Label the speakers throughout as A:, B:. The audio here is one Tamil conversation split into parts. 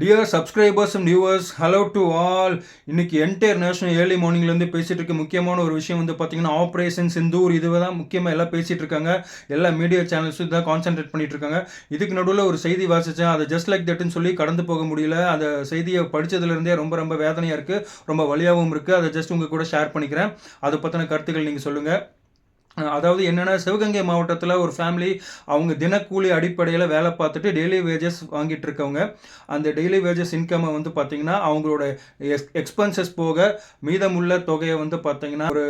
A: Dear subscribers and viewers hello to all இன்னைக்கு என்டையர் நேஷனல் ஏர்லி மார்னிங்லேருந்து பேசிகிட்டு இருக்க முக்கியமான ஒரு விஷயம் வந்து பார்த்தீங்கன்னா ஆப்ரேஷன் சிந்தூர் இதுவே தான் முக்கியமாக எல்லாம் பேசிகிட்டு இருக்காங்க. எல்லா மீடியா சேனல்ஸும் இதான் கான்சென்ட்ரேட் பண்ணிட்டு இருக்காங்க. இதுக்கு நடுவில் ஒரு செய்தி வாசித்தேன் அதை ஜஸ்ட் லைக் தட்னு சொல்லி கடந்து போக முடியல. அந்த செய்தியை படிச்சதுலேருந்தே ரொம்ப ரொம்ப வேதனையாக இருக்குது ரொம்ப வலியாகவும் இருக்குது அதை ஜஸ்ட் உங்கள் கூட ஷேர் பண்ணிக்கிறேன். அதை பற்றின கருத்துக்கள் நீங்கள் சொல்லுங்கள் அதாவது என்னென்னா சிவகங்கை மாவட்டத்தில் ஒரு ஃபேமிலி அவங்க தினக்கூலி அடிப்படையில் வேலை பார்த்துட்டு டெய்லி வேஜஸ் வாங்கிட்டு இருக்கவங்க. அந்த டெய்லி வேஜஸ் இன்கம்மை வந்து பார்த்திங்கன்னா அவங்களோட எக்ஸ் எக்ஸ்பென்சஸ் போக மீதமுள்ள தொகையை வந்து பார்த்திங்கன்னா ஒரு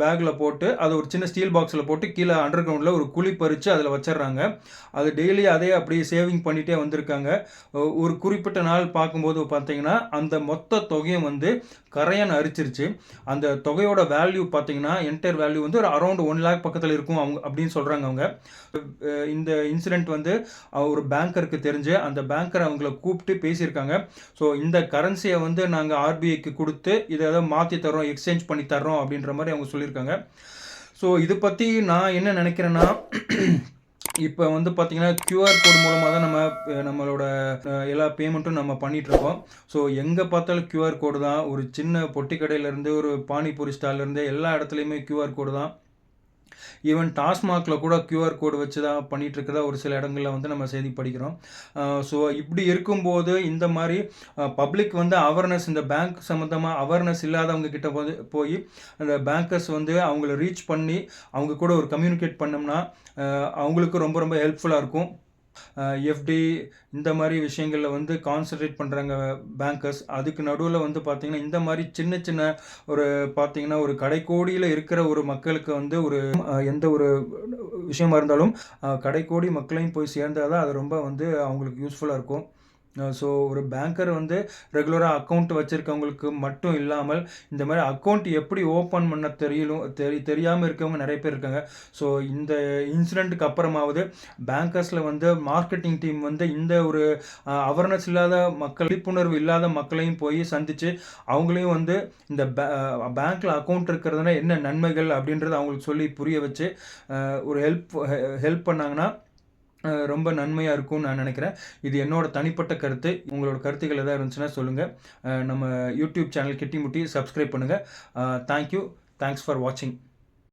A: பேக்கில் போட்டு அதை ஒரு சின்ன ஸ்டீல் பாக்ஸில் போட்டு கீழே அண்டர் கிரவுண்டில் ஒரு குழி பறித்து அதில் வச்சிடுறாங்க. அது டெய்லி அதே அப்படியே சேவிங் பண்ணிகிட்டே வந்திருக்காங்க. ஒரு குறிப்பிட்ட நாள் பார்க்கும்போது பார்த்தீங்கன்னா அந்த மொத்த தொகையும் வந்து கரையான் அரிச்சிருச்சு. அந்த தொகையோட வேல்யூ பார்த்தீங்கன்னா என்டையர் வேல்யூ வந்து ஒரு அரௌண்ட் ஒன் லேக் பக்கத்தில் இருக்கும் அவங்க அப்படின்னு சொல்கிறாங்க அவங்க. இந்த இன்சிடெண்ட் வந்து ஒரு பேங்கருக்கு தெரிஞ்சு அந்த பேங்கர் அவங்கள கூப்பிட்டு பேசியிருக்காங்க. ஸோ இந்த கரன்சியை வந்து நாங்கள் ஆர்பிஐக்கு கொடுத்து இதை எதாவது மாற்றி தரோம் எக்ஸ்சேஞ்ச் பண்ணி தர்றோம் அப்படின்ற மாதிரி அவங்க சொல்லி சொல்லியிருக்காங்க. ஸோ இது பற்றி நான் என்ன நினைக்கிறேன்னா இப்போ வந்து பார்த்தீங்கன்னா கியூஆர் கோட் மூலமாக தான் நம்ம நம்மளோட எல்லா பேமெண்ட்டும் நம்ம பண்ணிகிட்ருக்கோம் ஸோ எங்கே பார்த்தாலும் கியூஆர் கோடு தான். ஒரு சின்ன பொட்டி கடையிலேருந்து ஒரு பானிபூரி ஸ்டால்லேருந்து எல்லா இடத்துலையுமே கியூஆர் கோடு தான். ஈவன் டாஸ்மாகில் கூட க்யூஆர் கோடு வச்சு தான் பண்ணிகிட்டு இருக்கிறதா ஒரு சில இடங்களில் வந்து நம்ம செய்தி படிக்கிறோம். ஸோ இப்படி இருக்கும்போது இந்த மாதிரி பப்ளிக் வந்து அவேர்னஸ் இந்த பேங்க் சம்மந்தமாக அவேர்னஸ் இல்லாதவங்க கிட்ட போது போய் அந்த பேங்கர்ஸ் வந்து அவங்கள ரீச் பண்ணி அவங்க கூட ஒரு கம்யூனிகேட் பண்ணோம்னா அவங்களுக்கு ரொம்ப ரொம்ப ஹெல்ப்ஃபுல்லாக இருக்கும். எஃப்டி இந்த மாதிரி விஷயங்களில் வந்து கான்சன்ட்ரேட் பண்ணுறாங்க பேங்கர்ஸ் அதுக்கு நடுவில் வந்து பார்த்திங்கன்னா இந்த மாதிரி சின்ன சின்ன ஒரு பார்த்திங்கன்னா ஒரு கடைக்கோடியில் இருக்கிற ஒரு மக்களுக்கு வந்து ஒரு எந்த ஒரு விஷயமா இருந்தாலும் கடைக்கோடி மக்களையும் போய் சேர்ந்தால் தான் அது ரொம்ப வந்து அவங்களுக்கு யூஸ்ஃபுல்லாக இருக்கும். ஸோ ஒரு பேங்கர் வந்து ரெகுலராக அக்கௌண்ட் வச்சுருக்கவங்களுக்கு மட்டும் இல்லாமல் இந்த மாதிரி அக்கௌண்ட் எப்படி ஓப்பன் பண்ண தெரியலும் தெரி தெரியாமல் இருக்கவங்க நிறைய பேர் இருக்காங்க. ஸோ இந்த இன்சிடெண்ட்டுக்கு அப்புறமாவது பேங்கர்ஸில் வந்து மார்க்கெட்டிங் டீம் வந்து இந்த ஒரு அவேர்னஸ் இல்லாத மக்கள் விழிப்புணர்வு இல்லாத மக்களையும் போய் சந்தித்து அவங்களையும் வந்து இந்த பேங்க்கில் அக்கௌண்ட் இருக்கிறதுனா என்ன நன்மைகள் அப்படின்றத அவங்களுக்கு சொல்லி புரிய வச்சு ஒரு ஹெல்ப் ஹெல்ப் பண்ணாங்கன்னா ரொம்ப நன்மையாக இருக்கும்னு நான் நினைக்கிறேன். இது என்னோட தனிப்பட்ட கருத்து. உங்களோட கருத்துக்கள் எதாவது இருந்துச்சுன்னா சொல்லுங்கள் நம்ம யூடியூப் சேனல் கிட்டி முட்டி சப்ஸ்கிரைப் பண்ணுங்கள் தேங்க்யூ தேங்க்ஸ் ஃபார் வாட்சிங்